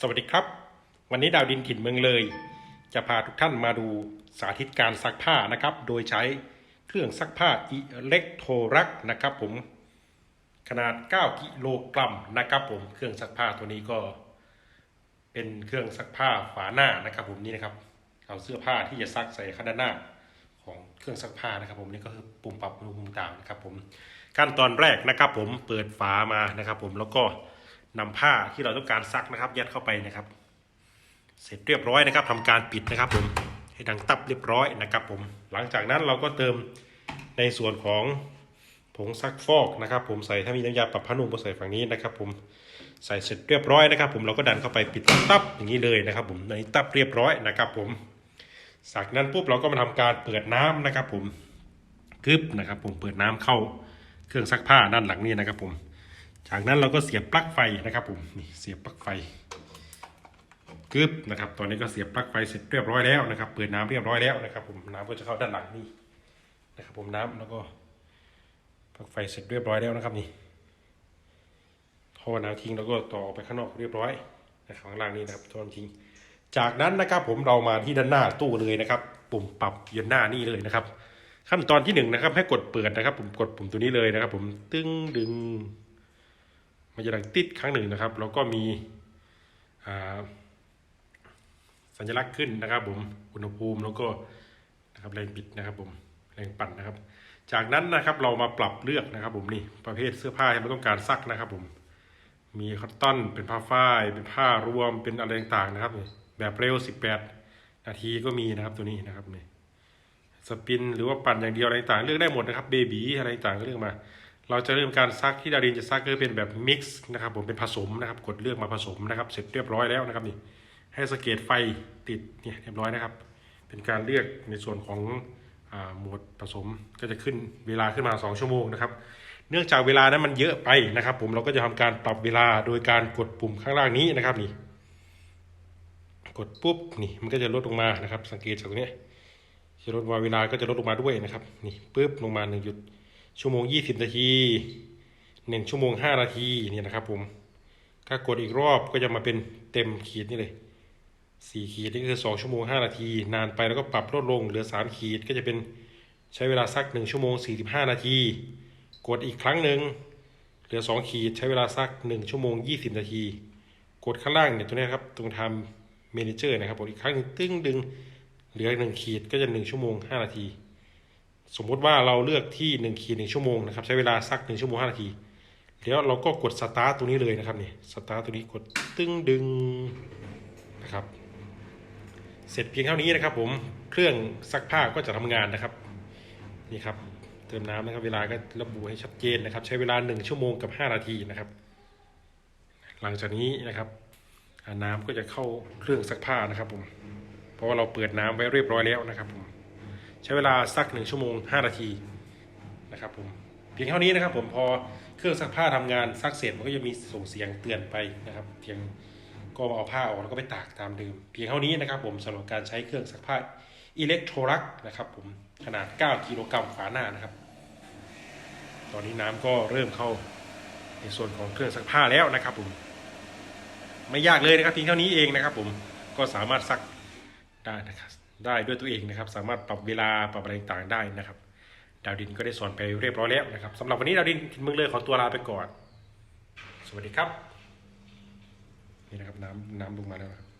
สวัสดีครับ วันนี้ดาวดินถิ่นเมืองเลย จะพาทุกท่านมาดูสาธิตการซักผ้านะครับ โดยใช้เครื่องซักผ้าอิเล็กโทรักนะครับ ผมขนาด 9 กิโลกรัมนะครับ ผมเครื่องซักผ้าตัวนี้ก็ เป็นเครื่องซักผ้าฝาหน้านะครับ ผมนี่นะครับ เอาเสื้อผ้าที่จะซักใส่ข้างด้านหน้าของเครื่องซักผ้านะครับ ผมนี่ก็คือปุ่มปรับอุณหภูมิต่างนะครับ ผมขั้นตอนแรกนะครับ ผมเปิดฝามานะครับ ผมแล้วก็ นำผ้าที่เราต้องการซักนะครับ ยัดเข้าไปนะครับ เสร็จเรียบร้อยนะครับทำการปิดนะครับผมให้ดังตับเรียบร้อยนะครับ ผม หลังจากนั้นเราก็เติมในส่วนของผงซักฟอกนะครับ ผมใส่ถ้ามีน้ำยาปรับผ้านุ่มก็ใส่ฝั่งนี้นะครับ ผมใส่เสร็จเรียบร้อยนะครับ ผมเราก็ดันเข้าไปปิดตับอย่างนี้เลยนะครับ ผมในตับเรียบร้อยนะครับ ผมจากนั้นปุ๊บเราก็มาทำการเปิดน้ำนะครับ ผมกึบนะครับ ผมเปิดน้ำเข้าเครื่องซักผ้าด้านหลังนี้นะครับ ผม จากนั้นเราก็เสียบปลั๊กไฟนะครับผมนี่เสียบปลั๊กไฟกึบนะครับ ตอนนี้ก็เสียบปลั๊กไฟเสร็จเรียบร้อยแล้วนะครับเปิดน้ำเรียบร้อยแล้วนะครับ ผมน้ำก็จะเข้าด้านหลังนี่นะครับ ผมน้ำแล้วก็ปลั๊กไฟเสร็จเรียบร้อยแล้วนะครับนี่ท่อน้ำทิ้งแล้วก็ต่อไปข้างนอกเรียบร้อยนะครับข้างล่างนี่นะครับท่อน้ำทิ้ง จากนั้นนะครับผมเรามาที่ด้านหน้าตู้เลยนะครับ ปุ่มปรับยืนหน้านี่เลยนะครับ ขั้นตอนที่หนึ่งนะครับ ให้กดเปิดนะครับ ผมกดปุ่มตัวนี้เลยนะครับ ผมตึ้งดึง มันจะดังติดครั้งหนึ่งนะครับ แล้วก็มีสัญลักษณ์ขึ้นนะครับ ผมอุณหภูมิแล้วก็นะครับแรงบิดนะครับ ผมแรงปั่นนะครับ จากนั้นนะครับเรามาปรับเลือกนะครับ ผมนี่ประเภทเสื้อผ้าที่เราต้องการซักนะครับ ผมมีคอตตอนเป็นผ้าฝ้ายเป็นผ้ารวมเป็นอะไรต่างๆนะครับแบบเร็ว 18 นาทีก็มีนะครับตัวนี้นะครับนี่สปินหรือว่าปั่นอย่างเดียวอะไรต่างเลือกได้หมดนะครับเบบีอะไรต่างก็เลือกมา เราจะเริ่มการซักที่ดารินจะซักก็เป็นแบบมิกซ์นะครับผมเป็นผสมนะครับกดเลือกมาผสมนะครับเสร็จเรียบร้อยแล้วนะครับนี่ให้สเกตไฟติดเนี่ยเรียบร้อยนะครับ เป็นการเลือกในส่วนของโหมดผสมก็จะขึ้นเวลาขึ้นมา 2 ชั่วโมงนะครับ เนื่องจากเวลานั้นมันเยอะไปนะครับ ผมเราก็จะทำการปรับเวลาโดยการกดปุ่มข้างล่างนี้นะครับนี่กดปุ๊บนี่มันก็จะลดลงมานะครับ สังเกตจากตรงนี้จะลดมาเวลาก็จะลดลงมาด้วยนะครับนี่ปุ๊บลงมาหนึ่งจุด ชั่วโมงยี่สิบนาทีหนึ่งชั่วโมงห้านาทีเนี่ยนะครับผมถ้ากดอีกรอบก็จะมาเป็นเต็มขีดนี่เลยสี่ขีดนี่คือสองชั่วโมงห้านาที นานไปแล้วก็ปรับลดลงเหลือสามขีดก็จะเป็นใช้เวลาซักหนึ่งชั่วโมงสี่สิบห้านาที กดอีกครั้งหนึ่งเหลือสองขีดใช้เวลาซักหนึ่งชั่วโมงยี่สิบนาที กดข้างล่างเนี่ยตัวนี้ครับตรงทำเมนเจอร์นะครับกดอีกครั้งหนึ่งตึ้งดึงเหลือหนึ่งขีดก็จะหนึ่งชั่วโมงห้านาที สมมุติว่าเราเลือกที่หนึ่งขีดหนึ่งชั่วโมงนะครับใช้เวลาซักหนึ่งชั่วโมงห้านาทีแล้วเราก็กดสตาร์ตตัวนี้เลยนะครับนี่สตาร์ตตัวนี้กดตึ้งดึงนะครับ เสร็จเพียงเท่านี้นะครับ ผมเครื่องซักผ้าก็จะทำงานนะครับนี่ครับเติมน้ำนะครับเวลาก็ระบุให้ชัดเจนนะครับ ใช้เวลา 1 ชั่วโมงกับ 5 นาทีนะครับ หลังจากนี้นะครับน้ำก็จะเข้าเครื่องซักผ้านะครับผมเพราะว่าเราเปิดน้ำไว้เรียบร้อยแล้วนะครับผม ใช้เวลาซัก 1 ชั่วโมง 5 นาทีนะครับผมเพียงเท่านี้นะครับผมพอเครื่องซักผ้าทำงานซักเสร็จมันก็จะมีส่งเสียงเตือนไปนะครับเพียงก็เอาผ้าออกแล้วก็ไปตากตามเดิม เพียงเท่านี้นะครับผมสำหรับการใช้เครื่องซักผ้าอิเล็กโทรลักนะครับผมขนาด 9 กิโลกรัมฝาหน้านะครับ ตอนนี้น้ำก็เริ่มเข้าในส่วนของเครื่องซักผ้าแล้วนะครับผมไม่ยากเลยนะครับเพียงเท่านี้เองนะครับผมก็สามารถซักได้นะครับ ได้ด้วยตัวเองนะครับ สามารถปรับเวลาปรับอะไรต่างได้นะครับ ดาวดินก็ได้สอนไปเรียบร้อยแล้วนะครับสำหรับวันนี้ดาวดินทินเมืองเลยขอตัวลาไปก่อน สวัสดีครับ นี่นะครับน้ำน้ำลงมาแล้วครับ